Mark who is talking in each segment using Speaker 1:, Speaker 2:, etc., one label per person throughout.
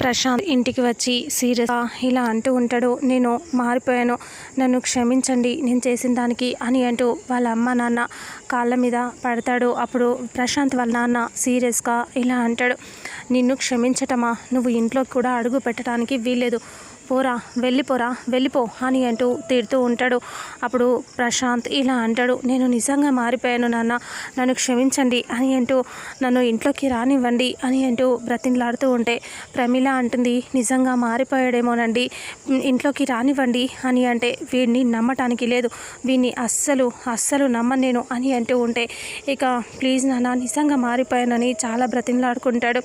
Speaker 1: ప్రశాంత్ ఇంటికి వచ్చి సీరియస్ ఇలా అంటూ ఉంటాడు నేను మారిపోయాను నన్ను క్షమించండి నేను చేసిన దానికి అని అంటూ వాళ్ళ అమ్మ నాన్న కాళ్ళ మీద పడతాడు. అప్పుడు ప్రశాంత్ వాళ్ళ నాన్న సీరియస్గా ఇలా అంటాడు నిన్ను క్షమించటమా? నువ్వు ఇంట్లో కూడా అడుగు పెట్టడానికి వీల్లేదు. పోరా వెళ్ళిపోరా వెళ్ళిపో అని అంటూ తిడుతూ ఉంటాడు. అప్పుడు ప్రశాంత్ ఇలా అంటాడు నేను నిజంగా మారిపోయాను నాన్న నన్ను క్షమించండి అని అంటూ నన్ను ఇంట్లోకి రానివ్వండి అని అంటూ బ్రతిన్లాడుతూ ఉంటే ప్రమిళ అంటుంది నిజంగా మారిపోయాడేమోనండి ఇంట్లోకి రానివ్వండి అని అంటే వీడిని నమ్మటానికి లేదు వీడిని అస్సలు అస్సలు నమ్మను అని అంటూ ఉంటే ఇక ప్లీజ్ నాన్న నిజంగా మారిపోయానని చాలా బ్రతిన్లాడుకుంటాడు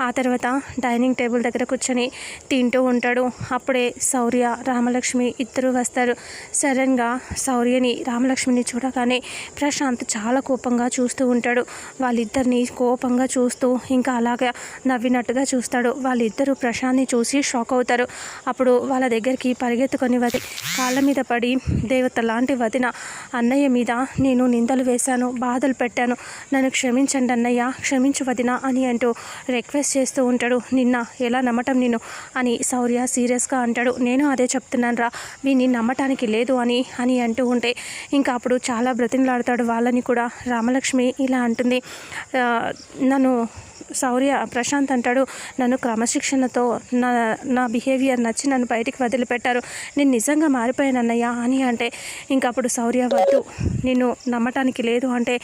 Speaker 1: ఆ తర్వాత డైనింగ్ టేబుల్ దగ్గర కూర్చొని తింటూ ఉంటాడు. అప్పుడే శౌర్య రామలక్ష్మి ఇద్దరు వస్తారు. సడన్గా శౌర్యని రామలక్ష్మిని చూడగానే ప్రశాంత్ చాలా కోపంగా చూస్తూ ఉంటాడు. వాళ్ళిద్దరిని కోపంగా చూస్తూ ఇంకా అలాగా నవ్వినట్టుగా చూస్తాడు. వాళ్ళిద్దరూ ప్రశాంత్ని చూసి షాక్ అవుతారు. అప్పుడు వాళ్ళ దగ్గరికి పరిగెత్తుకొని వది కాళ్ళ మీద పడి దేవత లాంటి వదిన అన్నయ్య మీద నేను నిందలు వేశాను బాధలు పెట్టాను. నన్ను క్షమించండి అన్నయ్య క్షమించు వదిన అని అంటూ రిక్వెస్ట్ చేస్తూ ఉంటాడు. నిన్న ఎలా నమ్మటం నేను? అని శౌర్య సీరియస్ సీరియస్గా అంటాడు నేను అదే చెప్తున్నాను రా వీని నమ్మటానికి లేదు అని అని అంటూ ఉంటే ఇంకా అప్పుడు చాలా బ్రతిమలాడతాడు వాళ్ళని కూడా. రామలక్ష్మి ఇలా అంటుంది నన్ను శౌర్య ప్రశాంత్ అంటాడు నన్ను క్రమశిక్షణతో నా నా బిహేవియర్ నచ్చి నన్ను బయటికి వదిలిపెట్టారు. నేను నిజంగా మారిపోయానన్నయ్య అని అంటే ఇంకా అప్పుడు శౌర్య వద్దు నిన్ను నమ్మటానికి లేదు అంటే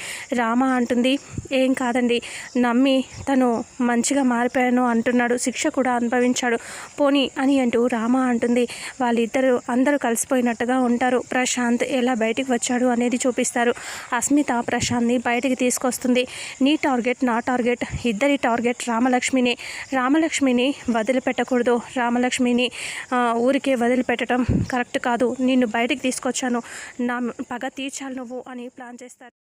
Speaker 1: రామ అంటుంది ఏం కాదండి నమ్మి తను మంచిగా మారిపోయాను అంటున్నాడు శిక్ష కూడా అనుభవించాడు పోనీ అని అంటూ రామ అంటుంది. వాళ్ళిద్దరూ అందరూ కలిసిపోయినట్టుగా ఉంటారు. ప్రశాంత్ ఎలా బయటికి వచ్చాడు అనేది చూపిస్తారు. అస్మిత ప్రశాంత్ని బయటికి తీసుకొస్తుంది. నీ టార్గెట్ నా టార్గెట్ ఇద్దరి టార్గెట్ రామలక్ష్మిని. రామలక్ష్మిని వదిలిపెట్టకూడదు. రామలక్ష్మిని ఊరికే వదిలిపెట్టడం కరెక్ట్ కాదు. నిన్ను బయటికి తీసుకొచ్చాను. నా పగ తీర్చాలి నువ్వు అని ప్లాన్ చేస్తారు.